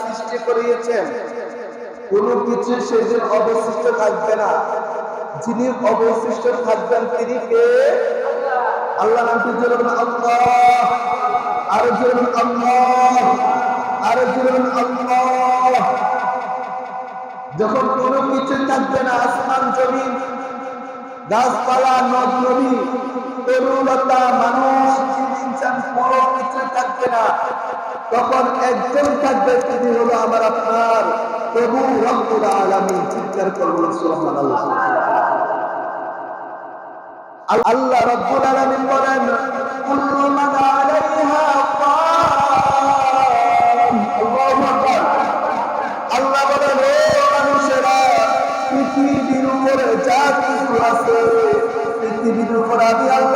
সৃষ্টি করিয়েছেন। কিছু সেদিন অবশিষ্ট থাকবে না। যিনি অবশিষ্ট থাকবেন তিনি কে? আল্লাহ যখন কোনো কিছু থাকবে না, আসমান, জমিন, গাছপালা, নদ, নদী তরুলতা মানুষ থাকবে না। তখন একজন থাকবে, তিনি হলো আমার আপনার প্রভু রব্বুল আলামিন। চিৎকার করবেন সুবহানাল্লাহ। আল্লাহ রব্বুল আলামিন বলেন, কুল্লু মান আলাইহা আল্লাহ বলেন, ও মানুষেরা, পৃথিবীর উপরে যা কিছু আছে, পৃথিবীর উপর আমি আল্লাহ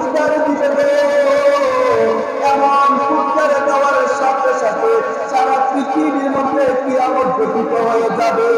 মধ্যে দিতে এমন ফুটকার দেওয়ার সাথে সাথে সারা পৃথিবীর মধ্যে কিয়ামত ঘটিত হয়ে যাবে?